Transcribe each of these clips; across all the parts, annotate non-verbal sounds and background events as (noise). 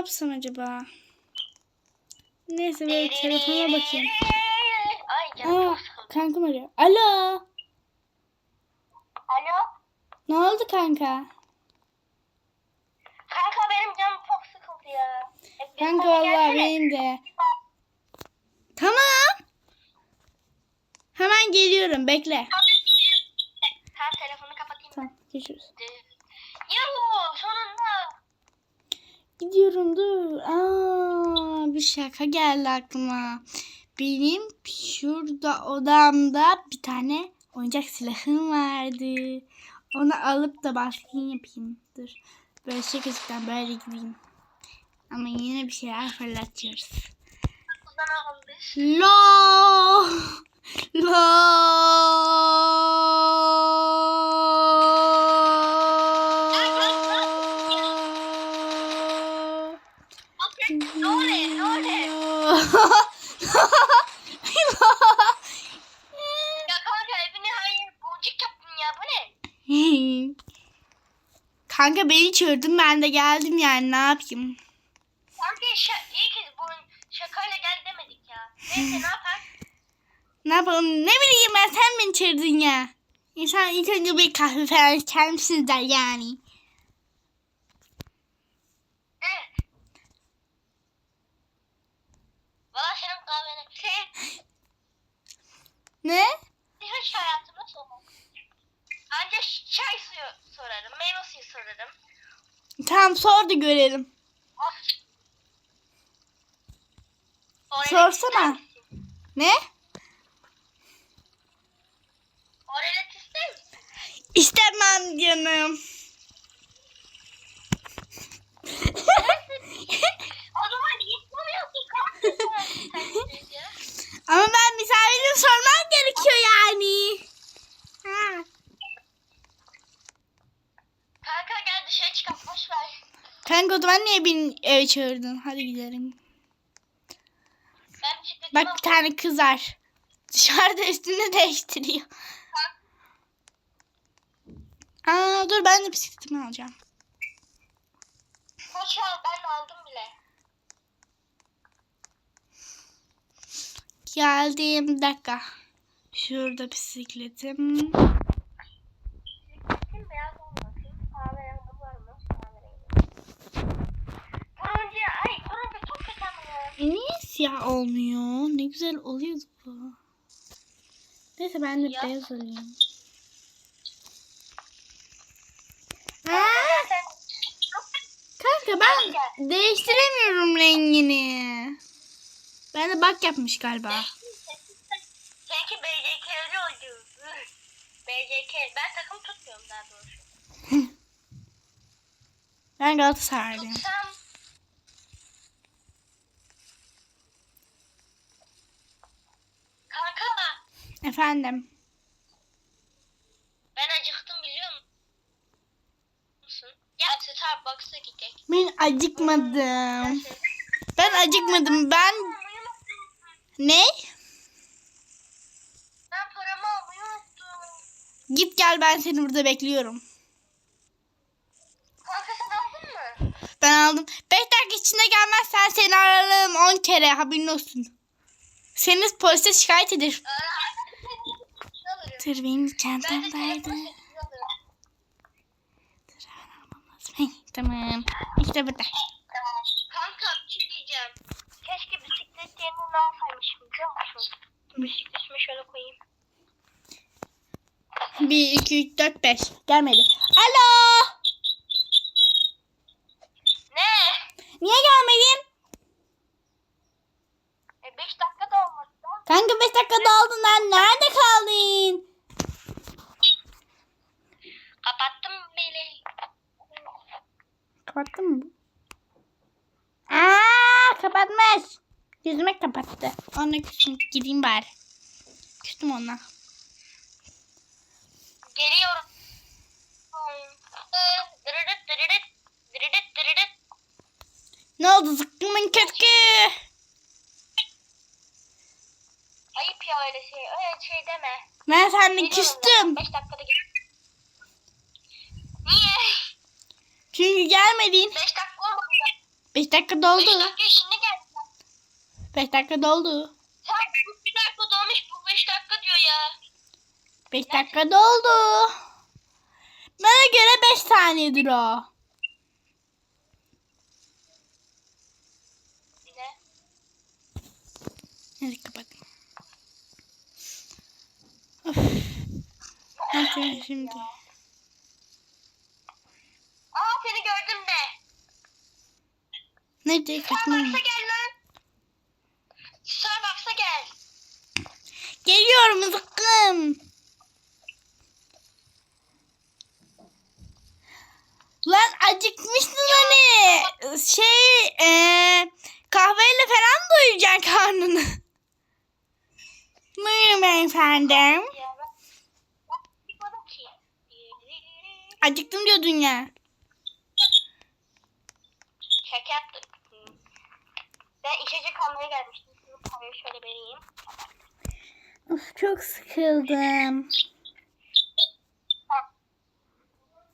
yapsam acaba? Neyse böyle telefona bakayım. Ay Aa, kankam arıyor. Alo. Alo. Ne oldu kanka? Kanka benim canım çok sıkıldı ya. E, bir Kanka vallahi benim de. Tamam. Hemen geliyorum. Bekle. Tamam telefonu kapatayım. Tamam. Görüşürüz. Yuhu sonunda. Gidiyorum dur. Aa, bir şaka geldi aklıma. Benim şurada odamda bir tane oyuncak silahım vardı. Onu alıp da baskın yapayım. Dur. Böyle şakacıktan böyle gideyim. Ama yine bir şeyler fırlatıyoruz. Uzan (laughs) aldı. La La Ne oluyor ne oluyor? Ya kanka evine hayır boncuk yaptın ya bu ne? Kanka beni çağırdın ben de geldim yani ne yapayım? Kanka şa iyi ki bu şakayla gel demedik ya. Neyse ne yapar? Ne yapalım ne bileyim ben sen beni çağırdın ya. İnsan ilk önce bir kahve falan içer misiniz der yani. Tamam sor da görelim. Sorsana. Ne? Oraya ister misin? İstemem canım. O zaman kanka. Ya. Ama ben misafirim sormam gerekiyor yani. Ha. Kanka gel dışarı çıkalım boş ver. Kanka o zaman niye beni eve çağırdın? Hadi gidelim. Bak bir tane kız var. (laughs) Dışarıda üstünü değiştiriyor. Aa dur ben de bisikletimi alacağım. Boş ver ben aldım bile. Geldim dakika. Şurada bisikletim. Bisikletin beyaz olmasın. Kahverengi var mı? Kahverengi. Turuncu ay turuncu çok kötü ama ya. E niye siyah olmuyor? Ne güzel oluyordu bu. Neyse ben de Ya. beyaz alayım. Kanka ben değiştiremiyorum rengini. Ben de bak yapmış galiba. Seninki BCK'li oldu. BCK. Ben takım tutmuyorum daha doğrusu. Ben Galatasaraylıyım. Tutsam Kanka Efendim. ben acıktım biliyor musun? Gel Starbucks'a gidelim. Ben acıkmadım. Ben acıkmadım. Ben ne? Ben paramı almayı unuttum. Git gel ben seni burada bekliyorum. Kanka sen aldın mı? Ben aldım. 5 dakika içinde gelmezsen seni ararım 10 kere haberin olsun. Seni polise şikayet ederim. Alırım. Dur benim sekiz alırım. Dur hemen almam lazım. Hey, tamam. İşte burada. Kanka bir şey diyeceğim. Keşke bisiklet yerine ne alsaymışım biliyor musun? Bisikletimi şöyle koyayım. 1, 2, 3, 4, 5. Gelmedi. Alo. Ne? Niye gelmedin? E 5 dakika da olmaz da. Kanka 5 dakikada aldın lan. Nerede kaldın? Kapattım beni. Kapattın mı? Aa, kapatmış. Yüzüme Ona küstüm. Gideyim bari. Küstüm ona. Geliyorum. Ne oldu zıkkımın kökü? Ayıp ya öyle şey. Öyle şey deme. Ben seninle Geliyorum küstüm. 5 dakikada gel. Niye? Çünkü gelmedin. 5 dakika olmadı. 5 dakika 5 doldu. dakika şimdi geldi. 5 dakika doldu. Sen bir dakika dolmuş bu 5 dakika diyor ya. 5 dakika doldu. Bana göre 5 saniyedir o. Hadi kapatayım. Of. Hadi şimdi. Aa seni gördüm de. Nerede kaçmam? Starbucks'a gel lan. Starbucks'a gel. Geliyorum zıkkım. Lan acıkmıştın hani. Şey eee kahveyle falan doyuracaksın karnını. Buyurun beyefendim. Ya ben, ben çıkmadım ki. Acıktım diyordun ya. Şaka yaptım. Ben içecek almaya gelmiştim. Şimdi parayı şöyle vereyim. Of çok sıkıldım.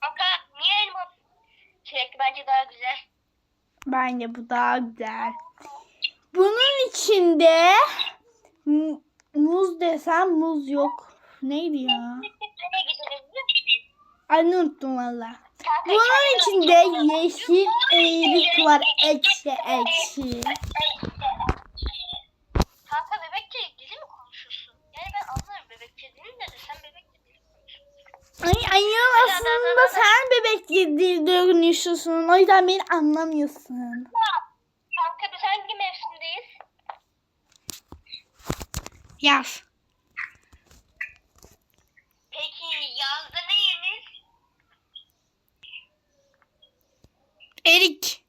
Kanka niye elma? Sürekli bence daha güzel. Bence bu daha güzel. Bunun içinde mu- muz desem muz yok. Neydi ya? Anne unuttum valla. Bunun içinde yeşil eğrik var. Ekşi ekşi. Kanka bebekçe dili mi konuşuyorsun? Yani ben anlarım bebekçe dilini de sen bebekçe dili konuşuyorsun. Ay ayol aslında sen bebek yedi dönüşüyorsun. O yüzden beni anlamıyorsun. Kanka biz hangi mevsimdeyiz? Yaz. Peki yazda ne yeniz? Erik.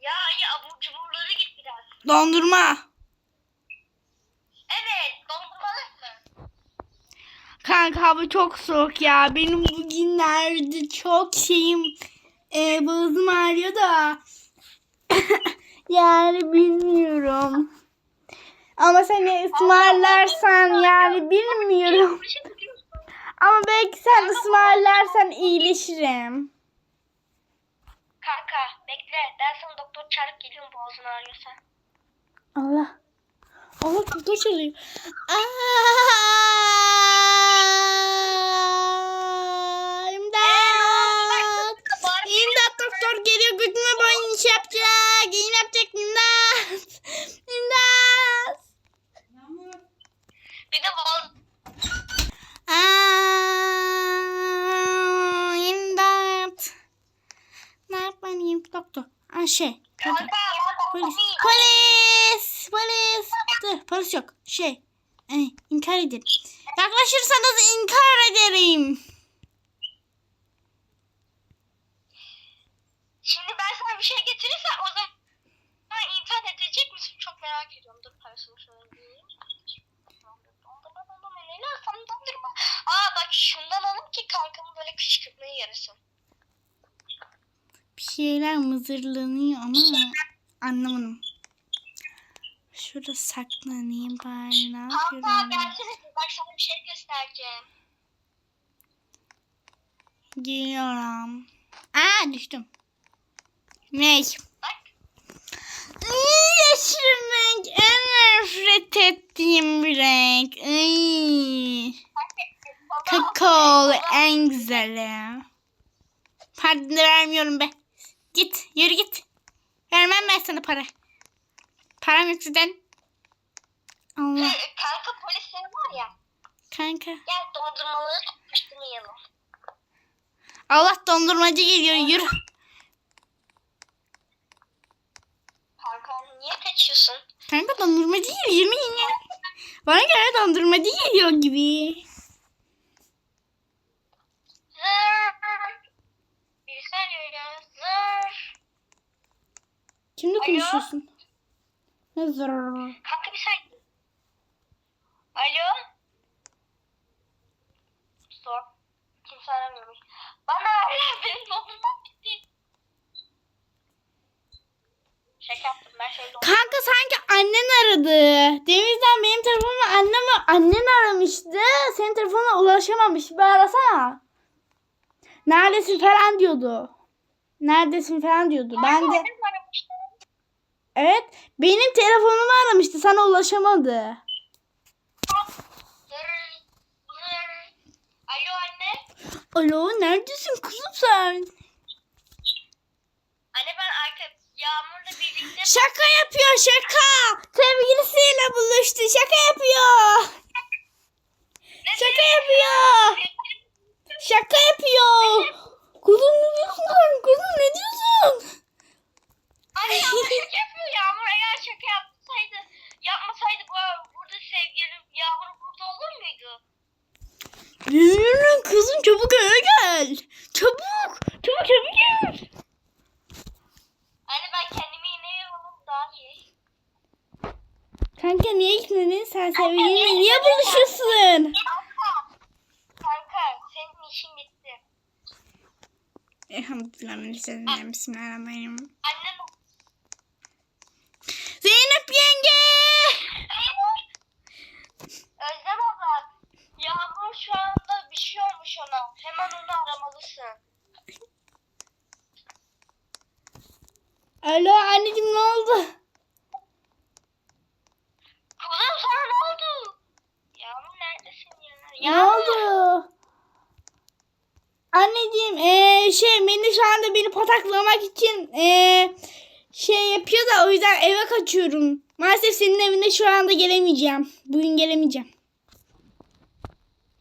Ya Ali abur cuburları git biraz. Dondurma. Evet dondurmalısın. Kanka hava çok soğuk ya. Benim bugünlerde çok şeyim e, boğazım ağrıyor da. (coughs) yani bilmiyorum. Ama seni ısmarlarsan yani bilmiyorum. Ama belki sen ısmarlarsan iyileşirim. Kanka bekle ben sana doktor çağırıp geliyorum boğazın ağrıyorsa. Allah. Allah kapı çalıyor. İmdat. İmdat doktor geliyor götüme boyun iş yapacak. İğne yapacak imdat. İmdat. Bir de boğaz Aa, imdat. Ne yapmalıyım doktor? Aa, şey. Doktor. Polis. Polis. Polis. Polis yok. Şey. E, inkar edin. Yaklaşırsanız inkar ederim. Şimdi ben sana bir şey getirirsem o zaman internet edecek misin? Çok merak ediyorum. Dur parasını şöyle vereyim. Dondurma dondurma neyle alsam dondurma. Aa bak şundan alın ki kankamın böyle kışkırtmayı yarasın. Bir şeyler mızırlanıyor ama anlamadım. Şurada saklanayım bari ne yapıyorum? gelsene bak sana bir şey göstereceğim. Geliyorum. Aa düştüm. Ney? Bak. Yeşil renk en nefret ettiğim bir renk. Iy. Kakao en güzeli. Pardon vermiyorum be. Git yürü git. Vermem ben sana para. Param yok sizden. Allah Ee, Kanka polisleri var ya. kanka. Gel dondurmaları toplaştırmayalım. Allah dondurmacı geliyor yürü. Kanka niye kaçıyorsun? Kanka dondurmacı geliyor yemin ya. Bana göre dondurmacı geliyor gibi. Zır. Zır. Kimle konuşuyorsun? Zor. Kanka bir saniye. Alo. Sor. Kimse aramıyormuş. Bana ara benim dondurmam bitti. Şaka yaptım ben şey dondurma. Kanka sanki annen aradı. Denizden benim telefonuma annem annen aramıştı. Senin telefonuna ulaşamamış. Bir arasana. Neredesin falan diyordu. neredesin falan diyordu. Ben de Annem. Evet benim telefonumu aramıştı. Sana ulaşamadı. Alo anne. Alo neredesin kızım sen? Anne ben arka Yağmur'la birlikte Şaka yapıyor şaka. Sevgilisiyle buluştu. Şaka yapıyor. Şaka yapıyor. Şaka yapıyor. Kuzum ne diyorsun? Kuzum ne diyorsun? Anne Yağmur şaka yapıyor. Yağmur eğer şaka yapsaydı, yapmasaydı bu burada sevgilim Yağmur burada olur muydu? Yürü kızım çabuk eve gel. Çabuk. Çabuk çabuk gel. Anne ben kendimi yine yorulum daha iyi. Kanka niye gitmedin? Sen sevgilinle niye buluşuyorsun? Kanka senin işin bitti. Elhamdülillah. Bismillahirrahmanirrahim. Annen Zeynep yenge. Özlem abla. Yağmur şu anda bir şey olmuş ona. Hemen onu aramalısın. Alo anneciğim ne oldu? Kuzum sana ne oldu? Yağmur neredesin ya? Ne Yağmur. oldu? Anneciğim eee şey beni şu anda beni pataklamak için eee şey yapıyor da o yüzden eve kaçıyorum. Maalesef senin evine şu anda gelemeyeceğim. Bugün gelemeyeceğim.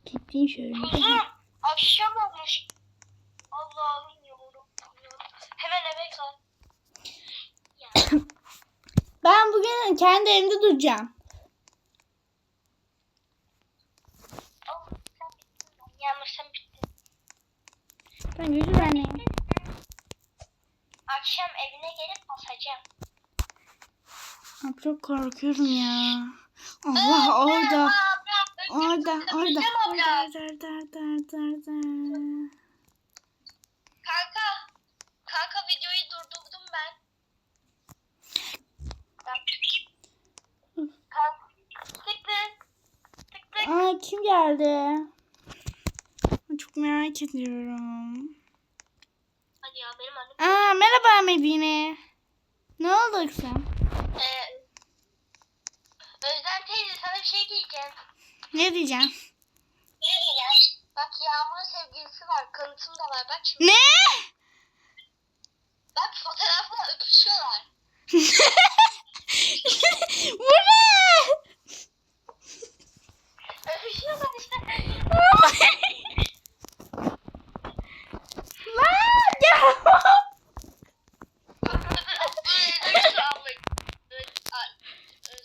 Gittin şöyle. Kuzum akşam olmuş. Allah'ım yavrum. Hemen eve kal. (coughs) Ben bugün kendi evimde duracağım. Oh, sen bittin. Ben gözüm anne. Akşam evine gelip basacağım. Abi çok korkuyorum ya. Allah orada. Orada, orada, orada, orada, orada, orada, orada, orada. Kanka. Kanka videoyu durdurdum ben. Kanka. Tık tık. Tık tık. Aa kim geldi? Çok merak ediyorum. Ya benim annem. Aa merhaba Medine. Ne oldu kızım? Ee, Özlem teyze sana bir şey diyeceğim. Ne diyeceğim? Ne diyeceğim? Bak Yağmur'un sevgilisi var. Kanıtım da var. Bak şimdi. Ne? Bak fotoğrafla öpüşüyorlar. (laughs) Bu ne? Öpüşüyorlar işte. Lan ya.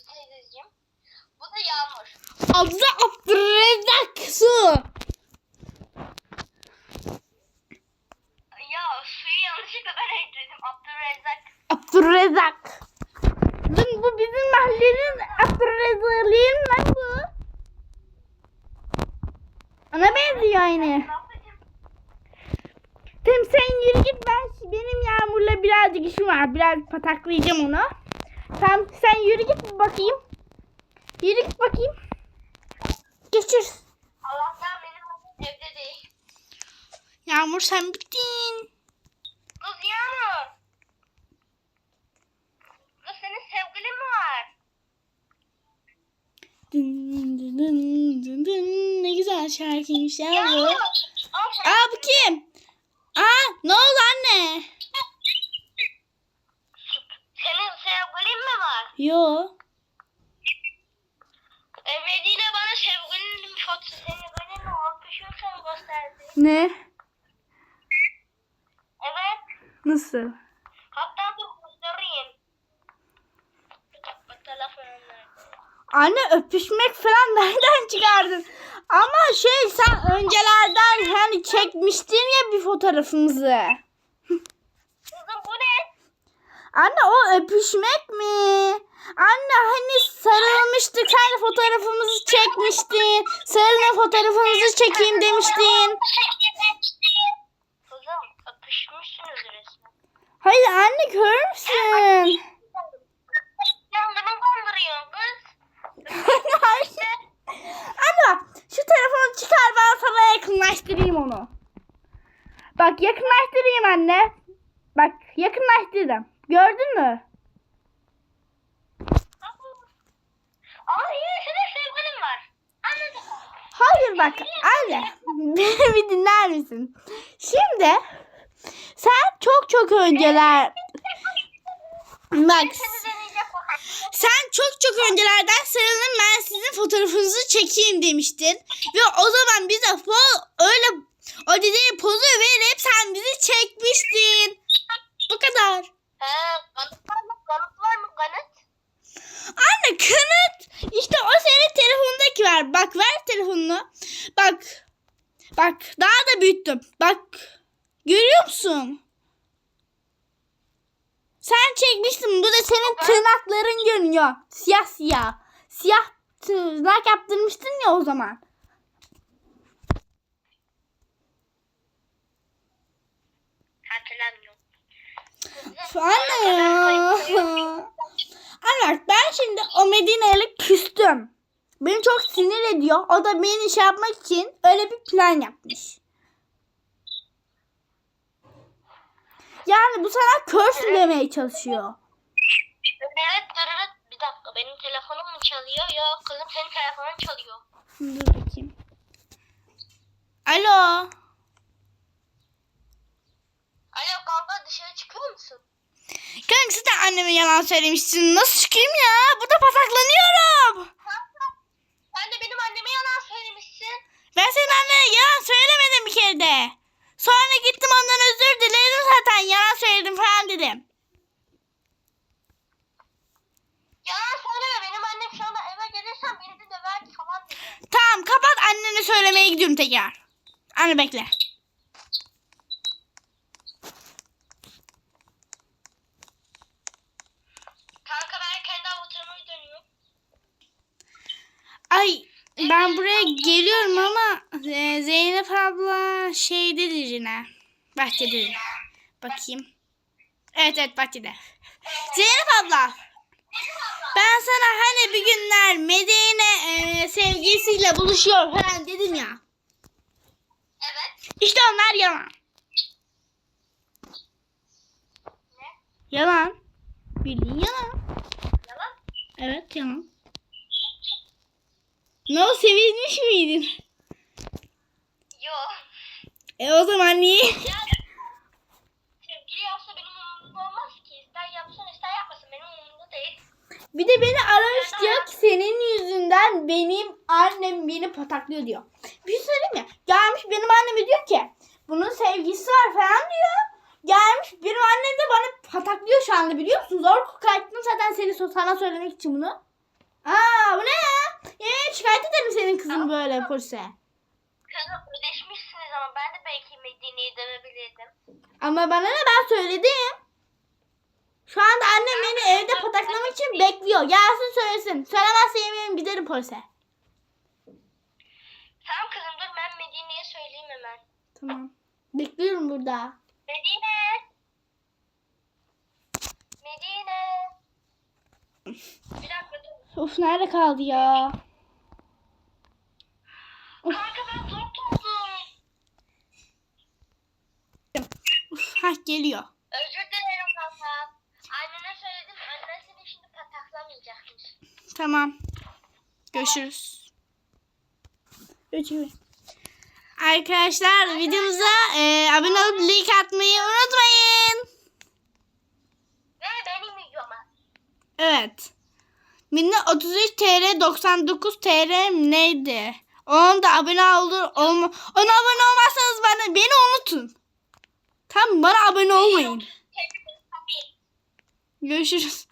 Teyzeciğim. Bu da Yağmur. Adı Abdurrezzak Su. Ya suyu yanlışlıkla ben ekledim. Abdülrezzak. Abdurrezzak. Lan bu bizim mahallenin Abdurrezzak'lıyım lan bu. Ona benziyor aynı. Tamam sen yürü git ben benim Yağmur'la birazcık işim var. Biraz pataklayacağım onu. Tamam sen yürü git bakayım. Yürü git bakayım. Geçir. Allah'tan benim evde değil. Yağmur sen bittin. Kız Yağmur. Sevgilin mi var? Dın dın dın dın dın. Ne güzel şarkıymış ya bu. Sen- Aa bu kim? Aa ne oldu anne? Senin sevgilin mi var? Yo. E, Medine bana sevgilinin fotoğrafı sevgilinin öpüşürken gösterdi. Ne? Evet. Nasıl? Hatta dur göstereyim. Bak telefonumda. Anne öpüşmek falan (laughs) nereden çıkardın? Ama şey sen öncelerden hani çekmiştin ya bir fotoğrafımızı. Kızım bu ne? Anne o öpüşmek mi? Anne hani sarılmıştık sen fotoğrafımızı çekmiştin. Sarılın fotoğrafımızı çekeyim demiştin. Kızım öpüşmüşsünüz resmen. Hayır anne kör müsün? Kendimi kandırıyorsun kız. Bak şu telefonu çıkar ben sana yakınlaştırayım onu. Bak yakınlaştırayım anne. Bak yakınlaştırdım. Gördün mü? Ama yine senin sevgilin var. Anladım. Hayır bak anne. Beni (laughs) bir dinler misin? Şimdi sen çok çok önceler bak çok çok öncelerden sarılın ben sizin fotoğrafınızı çekeyim demiştin. Ve o zaman bize po- öyle o dediği pozu verip sen bizi çekmiştin. Bu kadar. He, kanıt var mı? Kanıt var mı? Kanıt. Anne kanıt. İşte o senin telefonundaki var. Bak ver telefonunu. Bak. Bak daha da büyüttüm. Bak. Görüyor musun? Sen çekmiştin. Bu da senin tırnakların görünüyor. Siyah siyah. Siyah tırnak yaptırmıştın ya o zaman. Hatırlamıyorum. Anne ya. (laughs) Bak ben şimdi o Medine'yle küstüm. Beni çok sinir ediyor. O da beni şey yapmak için öyle bir plan yapmış. Yani bu sana körsün demeye çalışıyor. Evet dırırıt. Bir dakika benim telefonum mu çalıyor? Yok kızım senin telefonun çalıyor. Dur bakayım. Alo. Alo kanka dışarı çıkıyor musun? Kanka sen de anneme yalan söylemişsin. Nasıl çıkayım ya? Burada pasaklanıyorum. Sen de benim anneme yalan söylemişsin. Ben senin annene yalan söylemedim bir kere de. Sonra gittim ondan özür diledim zaten. Yalan söyledim falan dedim. Yalan söyleme benim annem şu anda eve gelirsen beni de döver falan dedi. Tamam kapat annene söylemeye gidiyorum tekrar. Anne bekle. Kanka ben kendi avatarıma dönüyorum. Ay ben buraya geliyorum ama e, Zeynep abla şeydedir yine. Bahçededir. Bakayım. Evet evet bahçede. Zeynep abla. Ben sana hani bir günler Medine e, sevgilisiyle buluşuyor falan dedim ya. Evet. İşte onlar yalan. Ne? Yalan. Bildiğin yalan. Yalan. Evet yalan. Ne o sevinmiş miydin? Yok. E o zaman niye? Ya sevgili yapsa benim umurumda olmaz ki. İster yapsın ister yapmasın benim umurumda değil. Bir de beni aramış diyor ki senin yüzünden benim annem beni pataklıyor diyor. Bir şey söyleyeyim mi? Gelmiş benim anneme diyor ki bunun sevgisi var falan diyor. Gelmiş benim annem de bana pataklıyor şu anda biliyor musun? Zor kayıttım zaten seni sana söylemek için bunu. Aa bu ne ya? Senin kızını böyle polise. Kızım ödeşmişsiniz ama ben de belki Medine'yi dövebilirdim. Ama bana ne ben söyledim. Şu anda annem beni evde pataklamak için bekliyor. Gelsin söylesin. Söylemezse yemeğim giderim polise. Tamam kızım dur ben Medine'ye söyleyeyim hemen. Tamam. Bekliyorum burada. Medine. Medine. Bir dakika dur. Of nerede kaldı ya? Kanka ben zor tuldum. Uf, ha geliyor. Özür dilerim kanka. Annene söyledim. Annen seni şimdi pataklamayacakmış. Tamam. Görüşürüz. Görüşürüz. Arkadaşlar videomuza e, abone olup like atmayı unutmayın. Ve benim videoma. Evet. Minne 33 TL 99 TL neydi? Onun da abone olur olma. Ona abone olmazsanız bana beni unutun. Tamam bana abone olmayın. Görüşürüz.